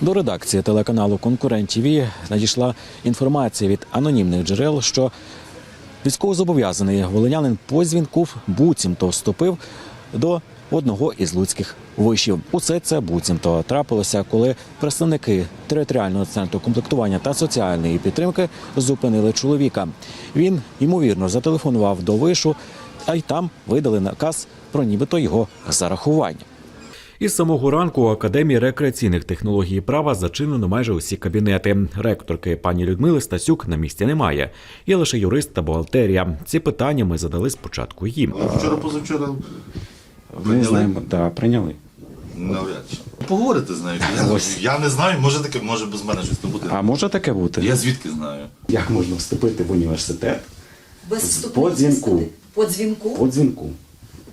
До редакції телеканалу Конкурент ТВ надійшла інформація від анонімних джерел, що військовозобов'язаний волинянин по буцімто вступив до одного із луцьких вишів. Усе це буцімто трапилося, коли представники територіального центру комплектування та соціальної підтримки зупинили чоловіка. Він ймовірно зателефонував до вишу, а й там видали наказ про нібито його зарахування. Із самого ранку у академії рекреаційних технологій і права зачинено майже усі кабінети. Ректорки пані Людмили Стасюк на місці немає. Є лише юрист та бухгалтерія. Ці питання ми задали спочатку їм. Вчора позавчора Ми Прийняли? знаємо, да, прийняли. навряд чи. Поговорити з нею. Я, Ось. я не знаю, може таке, може без мене щось не бути. А може таке бути? Я звідки знаю? Як можна вступити в університет Без По дзвінку. По дзвінку? по дзвінку?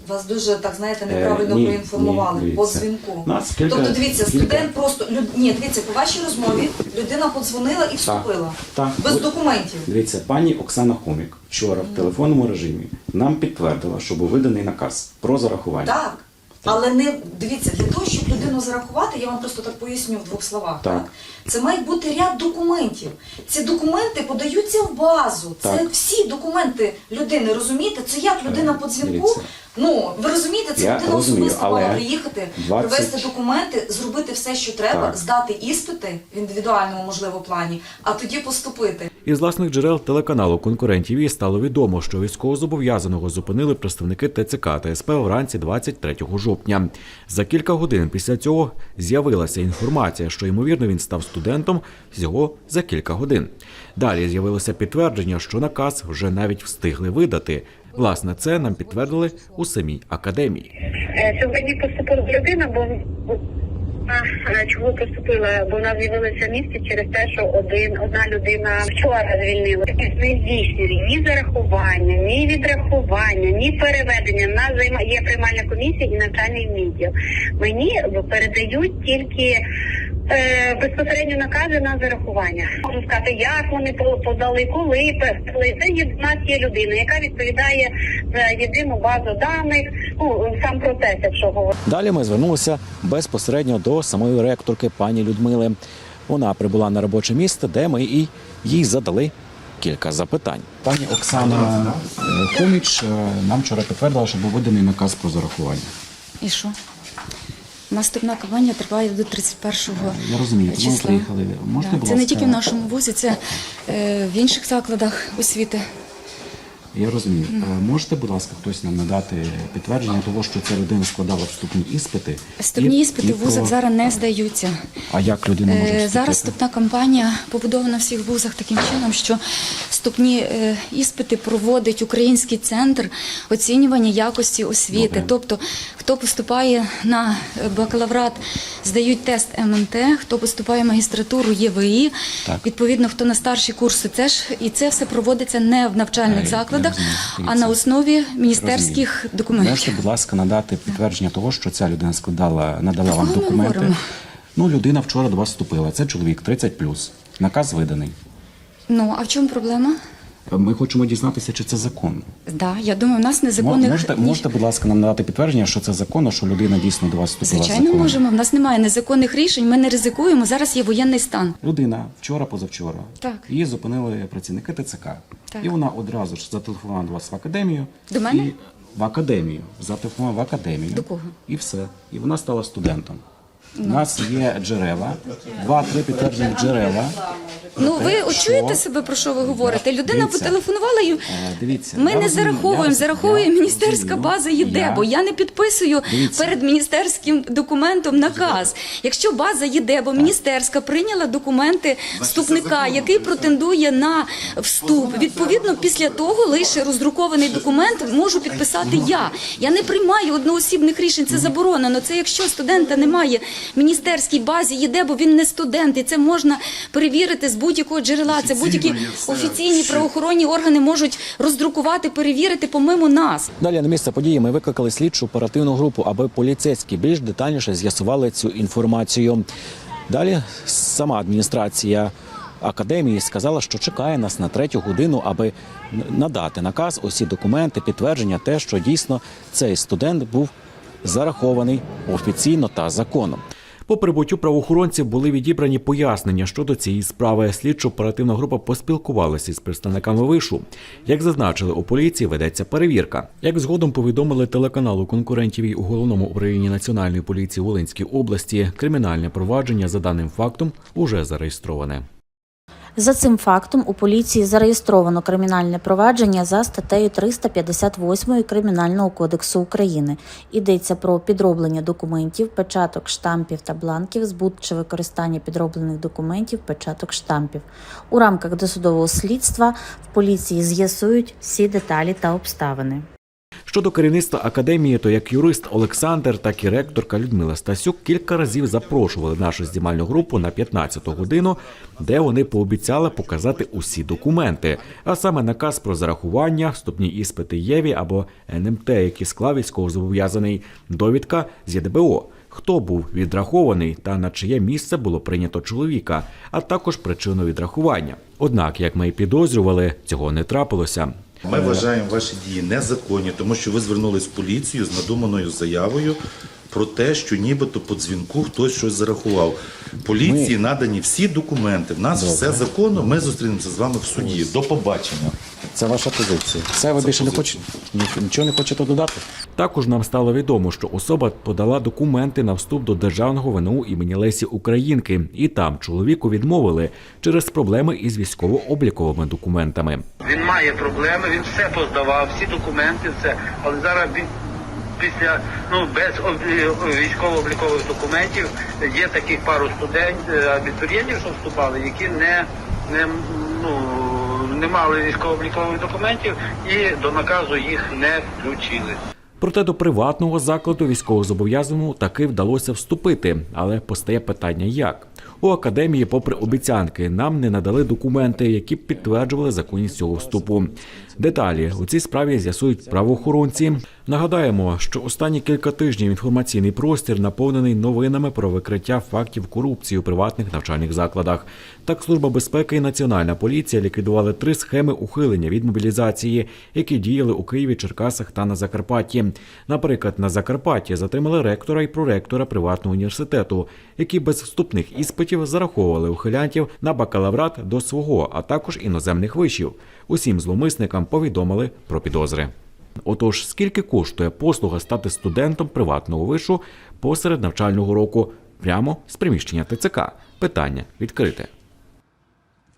Вас дуже, так знаєте, Е, неправильно ні, проінформували. ні, по дзвінку. Нас кілька- тобто, дивіться, студент просто... люд- Ні, дивіться, по вашій розмові людина подзвонила і вступила. Так. Без документів. Дивіться, пані Оксана Хомік вчора в телефонному режимі нам підтвердила, що був виданий наказ про зарахування. Так. Але не дивіться, для того, щоб людину зарахувати, я вам просто так поясню в двох словах. Так. Це має бути ряд документів. Ці документи подаються в базу. Це Так. всі документи людини. Розумієте? Це як людина по дзвінку. Ну ви розумієте, це Я людина розумію, особисто але мала приїхати, 20 привезти документи, зробити все, що треба, Так. здати іспити в індивідуальному можливо плані, а тоді поступити. Із власних джерел телеканалу Конкурент ТВ стало відомо, що військовозобов'язаного зупинили представники ТЦК та СП вранці 23 жовтня. За кілька годин після цього з'явилася інформація, що ймовірно він став студентом всього за кілька годин. Далі з'явилося підтвердження, що наказ вже навіть встигли видати. Власне, це нам підтвердили у самій академії. Е, Сьогодні поступила людина, бо е, чого поступила, бо вона з'явилася в місті через те, що один одна людина вчора звільнила. Не здійснює ні зарахування, ні відрахування, ні переведення. В нас займа є приймальна комісія і навчальний відділ. Мені передають тільки. Е, безпосередньо накази на зарахування. Можу сказати, як вони по- подали, коли подали. Це є в нас є людина, яка відповідає за єдину базу даних. Ну сам процес, якщо говорити. Далі ми звернулися безпосередньо до самої ректорки пані Людмили. Вона прибула на робоче місце, де ми і їй задали кілька запитань. Пані Оксана Хоміч е, нам вчора підтвердила, що був виданий наказ про зарахування. І що? Наступна кампанія триває до 31-го Я розумію, тому числа. приїхали. Можете, будь Це не ласка, тільки в нашому вузі, це е, в інших закладах освіти. Я розумію. Е, Можете, будь ласка, хтось нам надати підтвердження того, що ця людина складала вступні іспити? Вступні І- іспити і в вузах про- зараз не здаються. А як людина може Е, вступити? Зараз вступна кампанія побудована в всіх вузах таким чином, що вступні е, іспити проводить Український центр оцінювання якості освіти. Добре. Тобто, хто поступає на бакалаврат, здають тест МНТ, хто поступає в магістратуру ЄВІ, Так. відповідно, хто на старші курси, теж і це все проводиться не в навчальних я закладах, а на основі міністерських Розумію. документів. Можете, будь ласка, надати підтвердження того, що ця людина складала, надала вам документи. говоримо? Ну, людина вчора до вас вступила. Це чоловік 30 Наказ виданий. Ну а в чому проблема? Ми хочемо дізнатися, чи це законно. Да, я думаю, у нас незаконних Можете, можете, будь ласка, нам надати підтвердження, що це законно, що людина дійсно до вас вступила Звичайно, законно? можемо. В нас немає незаконних рішень. Ми не ризикуємо. Зараз є воєнний стан. Людина вчора, позавчора. Так. Її зупинили працівники ТЦК. Так. І вона одразу ж зателефонувала до вас в академію. До мене? І в академію. Зателефонувала в академію. До кого? І все. І вона стала студентом. У нас є джерела, два-три підтверджені джерела. Ну ви Те, от що- чуєте себе про що ви говорите? Людина Дивіться. потелефонувала і Е, Дивіться, ми я не розумію, зараховуємо. Зараховує я міністерська розумію. база ЄДЕБО. Я- Я не підписую Дивіться. перед міністерським документом наказ. Якщо база ЄДЕБО, міністерська прийняла документи вступника, який претендує на вступ. Відповідно, після того лише роздрукований документ можу підписати я. Я не приймаю одноосібних рішень. Це заборонено. Це якщо студента немає міністерській базі ЄДЕБО, він не студент, і це можна перевірити з будь-якого джерела. Це будь-які є офіційні правоохоронні органи можуть роздрукувати, перевірити помимо нас. Далі на місце події ми викликали слідчу оперативну групу, аби поліцейські більш детальніше з'ясували цю інформацію. Далі сама адміністрація академії сказала, що чекає нас на третю годину, аби надати наказ, усі документи, підтвердження, те, що дійсно цей студент був зарахований офіційно та законом. По прибуттю правоохоронців були відібрані пояснення щодо цієї справи. Слідчо-оперативна група поспілкувалася із представниками вишу. Як зазначили у поліції, ведеться перевірка. Як згодом повідомили телеканалу конкурентів у головному управлінні національної поліції Волинській області, кримінальне провадження за даним фактом уже зареєстроване. За цим фактом у поліції зареєстровано кримінальне провадження за статтею 358 Кримінального кодексу України. Йдеться про підроблення документів, печаток, штампів та бланків, збут чи використання підроблених документів, печаток, штампів. У рамках досудового слідства в поліції з'ясують всі деталі та обставини. Щодо керівництва академії, то як юрист Олександр, так і ректорка Людмила Стасюк кілька разів запрошували нашу знімальну групу на 15-ту годину, де вони пообіцяли показати усі документи, а саме наказ про зарахування, вступні іспити ЄВІ або НМТ, які склав військовозобов'язаний, довідка з ЄДБО. Хто був відрахований та на чиє місце було прийнято чоловіка, а також причину відрахування. Однак, як ми й підозрювали, цього не трапилося. Ми вважаємо ваші дії незаконні, тому що ви звернулись в поліцію з надуманою заявою про те, що нібито по дзвінку хтось щось зарахував. Поліції надані всі документи. В нас все законно. Ми зустрінемося з вами в суді. До побачення. Це ваша позиція. Це ви більше не хочете ні- нічого не хочете додати? Також нам стало відомо, що особа подала документи на вступ до державного ВНУ імені Лесі Українки, і там чоловіку відмовили через проблеми із військово-обліковими документами. Має проблеми, він все поздавав, всі документи, все. Але зараз після ну без військово-облікових документів є таких пару студентів, абітурієнтів, що вступали, які не, не ну не мали військово-облікових документів і до наказу їх не включили. Проте до приватного закладу військовозобов'язаному таки вдалося вступити, але постає питання як. У академії, попри обіцянки, нам не надали документи, які б підтверджували законність цього вступу. Деталі у цій справі з'ясують правоохоронці. Нагадаємо, що останні кілька тижнів інформаційний простір наповнений новинами про викриття фактів корупції у приватних навчальних закладах. Так, служба безпеки і національна поліція ліквідували три схеми ухилення від мобілізації, які діяли у Києві, Черкасах та на Закарпатті. Наприклад, на Закарпатті затримали ректора і проректора приватного університету, які без вступних іспитів зараховували ухилянтів на бакалаврат до свого, а також іноземних вишів. Усім зловмисникам повідомили про підозри. Отож, скільки коштує послуга стати студентом приватного вишу посеред навчального року прямо з приміщення ТЦК? Питання відкрите.